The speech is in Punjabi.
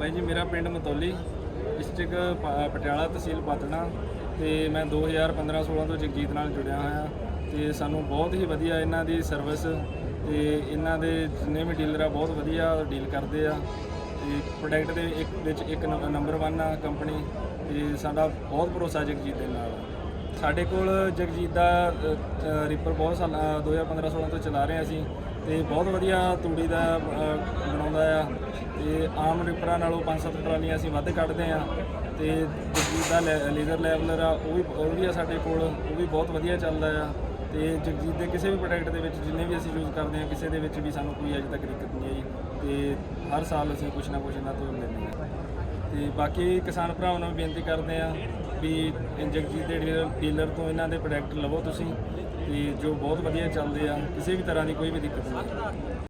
ਬਾਈ ਜੀ ਮੇਰਾ ਪਿੰਡ ਮਤੌਲੀ ਡਿਸਟ੍ਰਿਕਟ ਪ- ਪਟਿਆਲਾ ਤਹਿਸੀਲ ਪਾਤਣਾ ਤੇ ਮੈਂ 2015-16 ਤੋਂ ਜਗਜੀਤ ਨਾਲ ਜੁੜਿਆ ਹੋਇਆ। ਤੇ ਸਾਨੂੰ ਬਹੁਤ ਹੀ ਵਧੀਆ ਇਹਨਾਂ ਦੀ ਸਰਵਿਸ ਤੇ ਇਹਨਾਂ ਦੇ ਜਿੰਨੇ ਵੀ ਡੀਲਰ ਆ ਬਹੁਤ ਵਧੀਆ ਡੀਲ ਕਰਦੇ ਆ। ਤੇ ਪ੍ਰੋਡਕਟ ਦੇ ਇੱਕ ਵਿੱਚ ਇੱਕ ਨੰਬਰ 1 ਆ ਕੰਪਨੀ ਤੇ ਸਾਡਾ ਬਹੁਤ ਭਰੋਸਾ ਜਗਜੀਤ ਦੇ ਨਾਲ ਸਾਡੇ ਕੋਲ ਜਗਜੀਤ ਦਾ ਰੀਪਰ ਬਹੁਤ ਸਾਲ 2015-16 ਤੋਂ ਚਲਾ ਰਹੇ ਹਾਂ ਅਸੀਂ ਤੇ ਬਹੁਤ ਵਧੀਆ ਤੂੜੀ ਦਾ ਅ, ਤੇ ਆਮ ਰੀਪਰਾਂ ਨਾਲੋਂ 5-7 ਟਰਾਲੀਆਂ ਅਸੀਂ ਵੱਧ ਕੱਢਦੇ ਆ ਤੇ ਜਗਜੀਤ ਦਾ ਲੈ- ਲੇਜ਼ਰ ਲੈਵਲਰ ਆ, ਉਹ ਵੀ ਉਹ ਵੀ ਆ ਸਾਡੇ ਕੋਲ, ਉਹ ਵੀ ਬਹੁਤ ਵਧੀਆ ਚੱਲਦਾ ਆ। ਤੇ ਜਗਜੀਤ ਦੇ ਕਿਸੇ ਵੀ ਪ੍ਰੋਡਕਟ ਦੇ ਵਿੱਚ ਜਿੰਨੇ ਵੀ ਅਸੀਂ ਯੂਜ਼ ਕਰਦੇ ਆ ਕਿਸੇ ਦੇ ਵਿੱਚ ਵੀ ਸਾਨੂੰ ਕੋਈ ਅਜੇ ਤੱਕ ਦਿੱਕਤ ਨਹੀਂ ਆਈ ਤੇ ਹਰ ਸਾਲ ਅਸੀਂ ਕੁਛ ਨਾ ਕੁਛ ਇਹਨਾਂ ਤੋਂ ਲੈਂਦੇ ਆ ਤੇ ਬਾਕੀ ਕਿਸਾਨ ਭਰਾਵਾਂ ਨੂੰ ਵੀ ਬੇਨਤੀ ਕਰਦੇ ਆ ਵੀ ਜਗਜੀਤ ਦੇ ਡੀਲਰ ਡੀਲਰ ਤੋਂ ਇਹਨਾਂ ਦੇ ਪ੍ਰੋਡਕਟ ਲਵੋ ਤੁਸੀਂ ਤੇ ਜੋ ਬਹੁਤ ਵਧੀਆ ਚੱਲਦੇ ਆ, ਕਿਸੇ ਵੀ ਤਰ੍ਹਾਂ ਦੀ ਕੋਈ ਵੀ ਦਿੱਕਤ ਨਹੀਂ